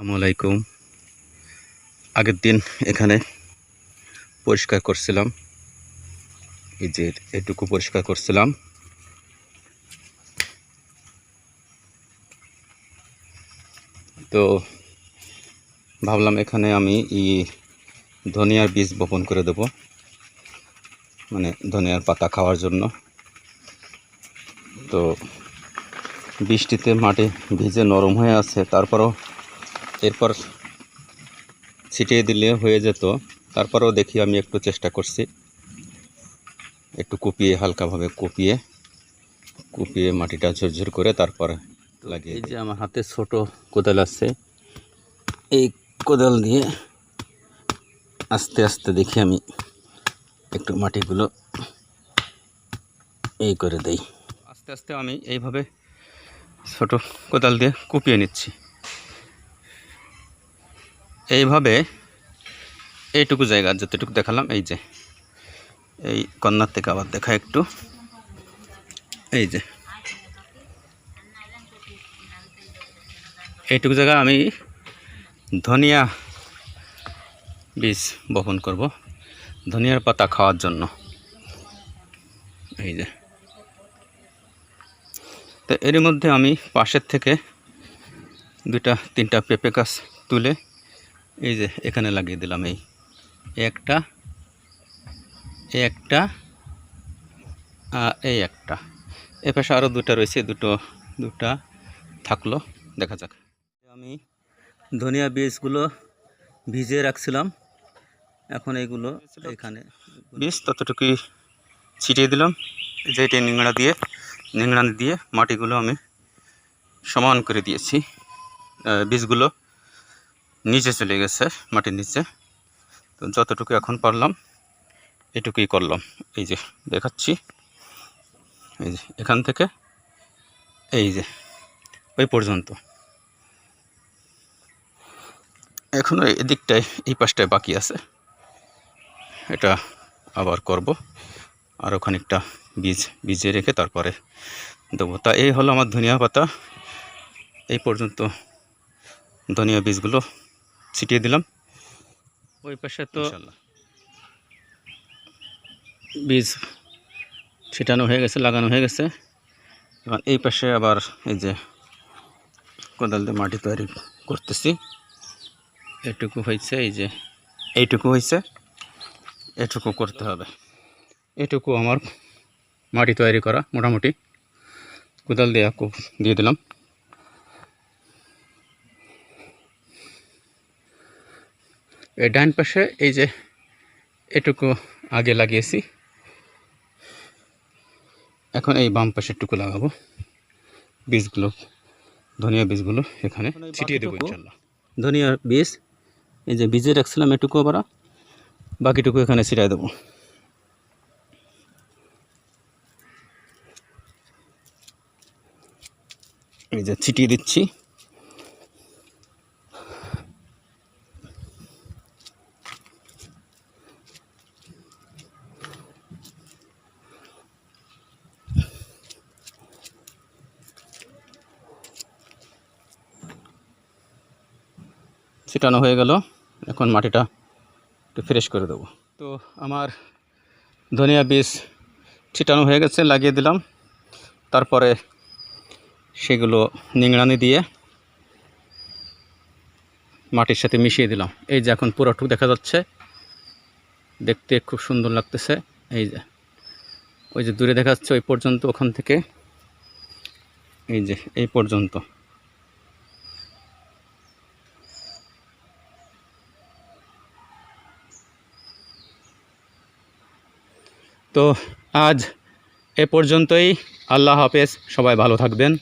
আসসালামাইকুম আগের দিন এখানে পরিষ্কার করছিলাম। এই যে এটুকু পরিষ্কার করছিলাম। তো ভাবলাম এখানে আমি ই ধনিয়ার বীজ বপন করে দেব। মানে ধনিয়ার পাতা খাওয়ার জন্য। তো বৃষ্টিতে মাটি ভিজে নরম হয়ে আছে। তারপরও এরপর ছিটিয়ে দিলে হয়ে যেত। তারপরেও দেখি আমি একটু চেষ্টা করছি। একটু কুপিয়ে হালকাভাবে কুপিয়ে কুপিয়ে মাটিটা ঝরঝর করে তারপরে লাগিয়ে এই যে আমার হাতে ছোট কোদাল আছে। এই কোদাল দিয়ে আস্তে আস্তে দেখি আমি একটু মাটিগুলো এই করে দেই। আস্তে আস্তে আমি এইভাবে ছোট কোদাল দিয়ে কুপিয়ে নিচ্ছি। এইভাবে এইটুকু জায়গা, যতটুকু দেখালাম, এই যে, এই কন্যার থেকে আবার দেখা একটু। এই যে, এইটুকু জায়গা আমি ধনিয়া বীজ বপন করব, ধনিয়ার পাতা খাওয়ার জন্য। এই যে, তো এর মধ্যে আমি পাশের থেকে দুটা তিনটা পেঁপে গাছ তুলে এই যে এখানে লাগিয়ে দিলাম এই। একটা একটা এই একটা এ পাশে আরও দুটা রয়েছে, দুটো, দুটা থাকল, দেখা যাক। আমি ধনিয়া বীজগুলো ভিজিয়ে রাখছিলাম, এখন এইগুলো এখানে বীজ ততটুকুই ছিটিয়ে দিলাম, যেটা নিংড়া দিয়ে নিংড়া দিয়ে মাটিগুলো আমি সমান করে দিয়েছি বীজগুলো। নিচে চলে গেছে, মাটির নিচে। তো যতটুকু এখন পারলাম, এটুকুই করলাম। এই যে, দেখাচ্ছি। এই যে, এখান থেকে এই যে, ওই পর্যন্ত। এখনও এদিকটায়, এই পাশটায় বাকি আছে। এটা আবার করব। আরও খানিকটা বীজ, ভিজিয়ে রেখে তারপরে দেবো। তা এই হলো আমার ধনিয়া পাতা। এই পর্যন্ত ধনিয়া বীজগুলো ছিটিয়ে দিলাম। ওই পাশে তো বীজ ছিটানো হয়ে গেছে লাগানো হয়ে গেছে। এবার এই পাশে আবার এই যে কোদাল দিয়ে মাটি তৈরি করতেছি। এটুকু হয়েছে এই যে এইটুকু হয়েছে এটুকু করতে হবে। এটুকু আমার মাটি তৈরি করা মোটামুটি। কোদাল দিয়ে দিয়ে দিলাম। ডান পাশে এই যে এটুকু আগে লাগিয়েছি। এখন এই বাম পাশের টুকু লাগাবো। বীজগুলো, ধনিয়া বীজগুলো এখানে ছিটিয়ে দেবো ইনশাল্লাহ ধনিয়া বীজ, এই যে বীজে রাখছিলাম এটুকু আবার বাকিটুকু এখানে ছিটাই দেবো। এই যে ছিটিয়ে দিচ্ছি। ছিটানো হয়ে গেল। এখন মাটিটা একটু ফ্রেশ করে দেবো। তো আমার ধনিয়া বীজ ছিটানো হয়ে গেছে, লাগিয়ে দিলাম। তারপরে সেগুলো নিংড়ানি দিয়ে মাটির সাথে মিশিয়ে দিলাম। এই যে এখন পুরোটুক দেখা যাচ্ছে, দেখতে খুব সুন্দর লাগতেছে। এই যে, ওই যে দূরে দেখা যাচ্ছে, ওই পর্যন্ত ওখান থেকে। এই যে, এই পর্যন্ত। তো আজ এ পর্যন্তই। আল্লাহ হাফেজ সবাই ভালো থাকবেন।